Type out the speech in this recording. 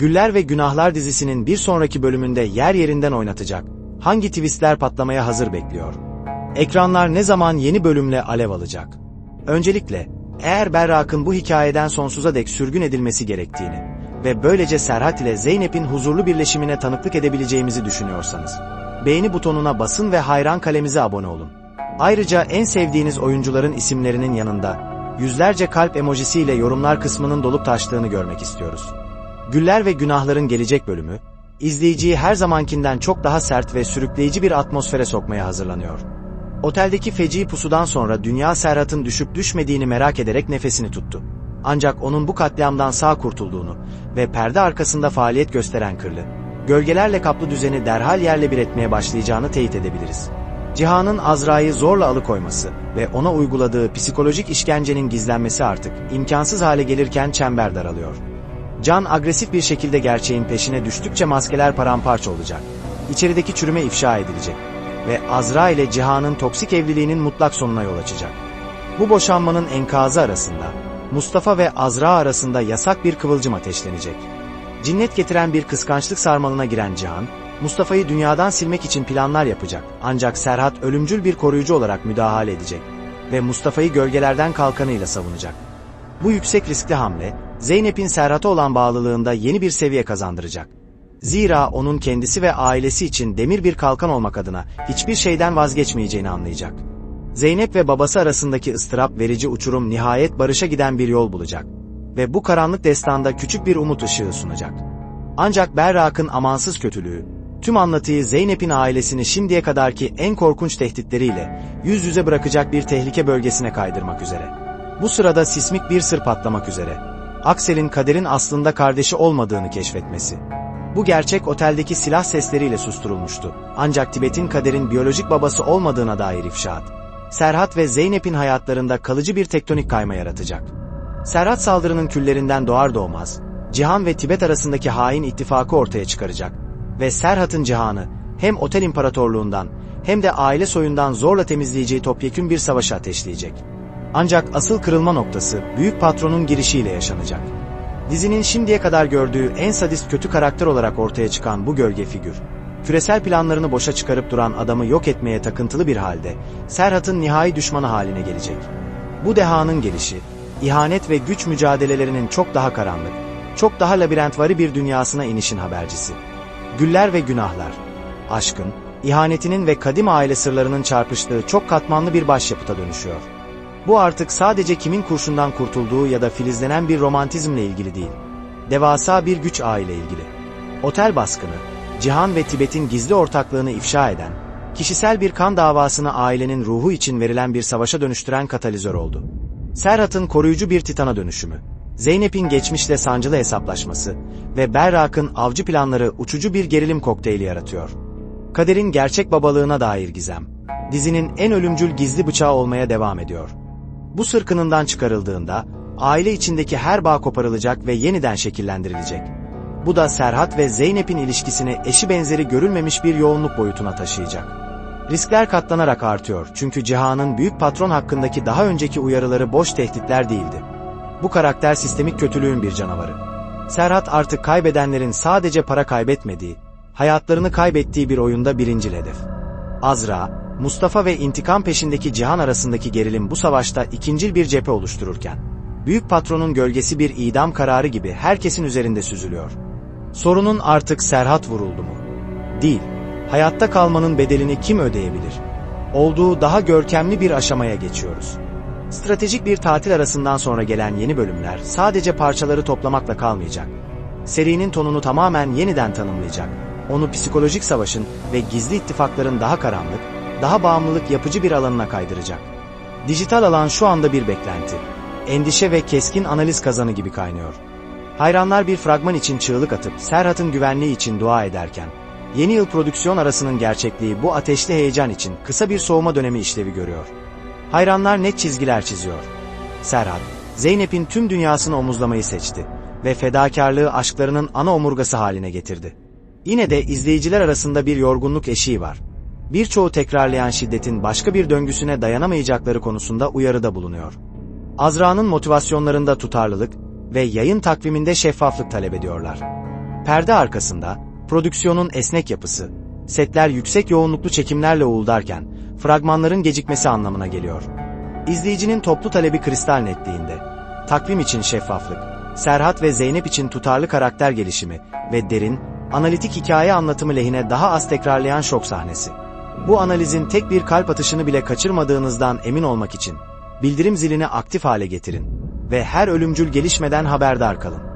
Güller ve Günahlar dizisinin bir sonraki bölümünde yer yerinden oynatacak. Hangi twistler patlamaya hazır bekliyor? Ekranlar ne zaman yeni bölümle alev alacak? Öncelikle, eğer Berrak'ın bu hikayeden sonsuza dek sürgün edilmesi gerektiğini ve böylece Serhat ile Zeynep'in huzurlu birleşimine tanıklık edebileceğimizi düşünüyorsanız, beğeni butonuna basın ve hayran kalemize abone olun. Ayrıca en sevdiğiniz oyuncuların isimlerinin yanında, yüzlerce kalp emojisiyle yorumlar kısmının dolup taştığını görmek istiyoruz. Güller ve Günahların gelecek bölümü, izleyiciyi her zamankinden çok daha sert ve sürükleyici bir atmosfere sokmaya hazırlanıyor. Oteldeki feci pusudan sonra Dünya Serhat'ın düşüp düşmediğini merak ederek nefesini tuttu. Ancak onun bu katliamdan sağ kurtulduğunu ve perde arkasında faaliyet gösteren kırlı, gölgelerle kaplı düzeni derhal yerle bir etmeye başlayacağını teyit edebiliriz. Cihan'ın Azra'yı zorla alıkoyması ve ona uyguladığı psikolojik işkencenin gizlenmesi artık imkansız hale gelirken çember daralıyor. Can agresif bir şekilde gerçeğin peşine düştükçe maskeler paramparça olacak. İçerideki çürüme ifşa edilecek ve Azra ile Cihan'ın toksik evliliğinin mutlak sonuna yol açacak. Bu boşanmanın enkazı arasında Mustafa ve Azra arasında yasak bir kıvılcım ateşlenecek. Cinnet getiren bir kıskançlık sarmalına giren Cihan, Mustafa'yı dünyadan silmek için planlar yapacak ancak Serhat ölümcül bir koruyucu olarak müdahale edecek ve Mustafa'yı gölgelerden kalkanıyla savunacak. Bu yüksek riskli hamle, Zeynep'in Serhat'a olan bağlılığında yeni bir seviye kazandıracak. Zira onun kendisi ve ailesi için demir bir kalkan olmak adına hiçbir şeyden vazgeçmeyeceğini anlayacak. Zeynep ve babası arasındaki ıstırap verici uçurum nihayet barışa giden bir yol bulacak. Ve bu karanlık destanda küçük bir umut ışığı sunacak. Ancak Berrak'ın amansız kötülüğü, tüm anlatıyı Zeynep'in ailesini şimdiye kadarki en korkunç tehditleriyle yüz yüze bırakacak bir tehlike bölgesine kaydırmak üzere. Bu sırada sismik bir sır patlamak üzere. Aksel'in kaderin aslında kardeşi olmadığını keşfetmesi. Bu gerçek oteldeki silah sesleriyle susturulmuştu. Ancak Tibet'in kaderin biyolojik babası olmadığına dair ifşaat. Serhat ve Zeynep'in hayatlarında kalıcı bir tektonik kayma yaratacak. Serhat saldırının küllerinden doğar doğmaz, Cihan ve Tibet arasındaki hain ittifakı ortaya çıkaracak ve Serhat'ın Cihan'ı hem otel imparatorluğundan hem de aile soyundan zorla temizleyeceği topyekün bir savaşı ateşleyecek. Ancak asıl kırılma noktası büyük patronun girişiyle yaşanacak. Dizinin şimdiye kadar gördüğü en sadist kötü karakter olarak ortaya çıkan bu gölge figür, küresel planlarını boşa çıkarıp duran adamı yok etmeye takıntılı bir halde, Serhat'ın nihai düşmanı haline gelecek. Bu dehanın gelişi, ihanet ve güç mücadelelerinin çok daha karanlık, çok daha labirentvari bir dünyasına inişin habercisi. Güller ve günahlar, aşkın, ihanetinin ve kadim aile sırlarının çarpıştığı çok katmanlı bir başyapıta dönüşüyor. Bu artık sadece kimin kurşundan kurtulduğu ya da filizlenen bir romantizmle ilgili değil. Devasa bir güç aile ilgili. Otel baskını, Cihan ve Tibet'in gizli ortaklığını ifşa eden, kişisel bir kan davasını ailenin ruhu için verilen bir savaşa dönüştüren katalizör oldu. Serhat'ın koruyucu bir titana dönüşümü, Zeynep'in geçmişle sancılı hesaplaşması ve Berrak'ın avcı planları uçucu bir gerilim kokteyli yaratıyor. Kader'in gerçek babalığına dair gizem, dizinin en ölümcül gizli bıçağı olmaya devam ediyor. Bu sırkınından çıkarıldığında, aile içindeki her bağ koparılacak ve yeniden şekillendirilecek. Bu da Serhat ve Zeynep'in ilişkisini eşi benzeri görülmemiş bir yoğunluk boyutuna taşıyacak. Riskler katlanarak artıyor çünkü Cihan'ın büyük patron hakkındaki daha önceki uyarıları boş tehditler değildi. Bu karakter sistemik kötülüğün bir canavarı. Serhat artık kaybedenlerin sadece para kaybetmediği, hayatlarını kaybettiği bir oyunda birincil hedef. Azra, Mustafa ve intikam peşindeki Cihan arasındaki gerilim bu savaşta ikincil bir cephe oluştururken, büyük patronun gölgesi bir idam kararı gibi herkesin üzerinde süzülüyor. Sorunun artık Serhat vuruldu mu? Değil. Hayatta kalmanın bedelini kim ödeyebilir? Olduğu daha görkemli bir aşamaya geçiyoruz. Stratejik bir tatil arasından sonra gelen yeni bölümler sadece parçaları toplamakla kalmayacak. Serinin tonunu tamamen yeniden tanımlayacak. Onu psikolojik savaşın ve gizli ittifakların daha karanlık, daha bağımlılık yapıcı bir alanına kaydıracak. Dijital alan şu anda bir beklenti. Endişe ve keskin analiz kazanı gibi kaynıyor. Hayranlar bir fragman için çığlık atıp Serhat'ın güvenliği için dua ederken, yeni yıl prodüksiyon arasının gerçekliği bu ateşli heyecan için kısa bir soğuma dönemi işlevi görüyor. Hayranlar net çizgiler çiziyor. Serhat, Zeynep'in tüm dünyasını omuzlamayı seçti ve fedakarlığı aşklarının ana omurgası haline getirdi. Yine de izleyiciler arasında bir yorgunluk eşiği var. Birçoğu tekrarlayan şiddetin başka bir döngüsüne dayanamayacakları konusunda uyarıda bulunuyor. Azra'nın motivasyonlarında tutarlılık ve yayın takviminde şeffaflık talep ediyorlar. Perde arkasında, prodüksiyonun esnek yapısı, setler yüksek yoğunluklu çekimlerle uğuldarken, fragmanların gecikmesi anlamına geliyor. İzleyicinin toplu talebi kristal netliğinde. Takvim için şeffaflık, Serhat ve Zeynep için tutarlı karakter gelişimi ve derin, analitik hikaye anlatımı lehine daha az tekrarlayan şok sahnesi. Bu analizin tek bir kalp atışını bile kaçırmadığınızdan emin olmak için bildirim zilini aktif hale getirin ve her ölümcül gelişmeden haberdar kalın.